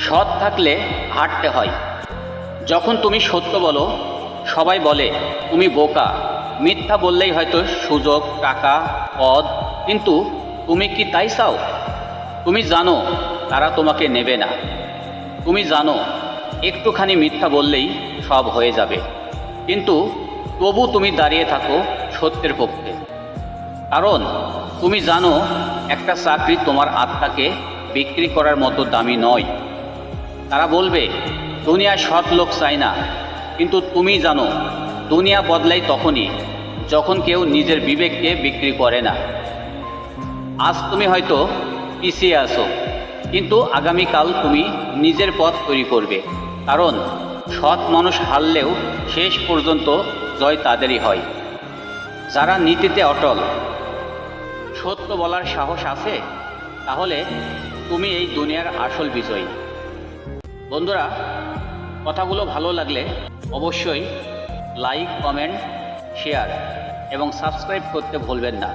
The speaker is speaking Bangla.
সৎ থাকলে হাঁটতে হয়। যখন তুমি সত্য বলো, সবাই বলে, তুমি বোকা। মিথ্যা বললেই হয়তো সুযোগ, টাকা, পদ, কিন্তু তুমি কি তাই চাও? তুমি জানো, তারা তোমাকে নেবে না। তুমি জানো, একটুখানি মিথ্যা বললেই সব হয়ে যাবে। কিন্তু তবু তুমি দাঁড়িয়ে থাকো সত্যের পক্ষে। কারণ তুমি জানো, একটা চাকরি তোমার আত্মাকে বিক্রি করার মতো দামি নয়। তারা বলবে, দুনিয়ায় সৎ লোক চায় না। কিন্তু তুমি জানো, দুনিয়া বদলাই তখনই যখন কেউ নিজের বিবেককে বিক্রি করে না। আজ তুমি হয়তো পিছিয়ে আসো কিন্তু আগামীকাল তুমি নিজের পথ তৈরি করবে। কারণ সৎ মানুষ হারলেও শেষ পর্যন্ত জয় তাদেরই হয়। যারা নীতিতে অটল, সত্য বলার সাহস আছে, তাহলে তুমি এই দুনিয়ার আসল বিজয়ী। বন্ধুরা কথাগুলো ভালো লাগলে অবশ্যই লাইক কমেন্ট শেয়ার এবং সাবস্ক্রাইব করতে ভুলবেন না।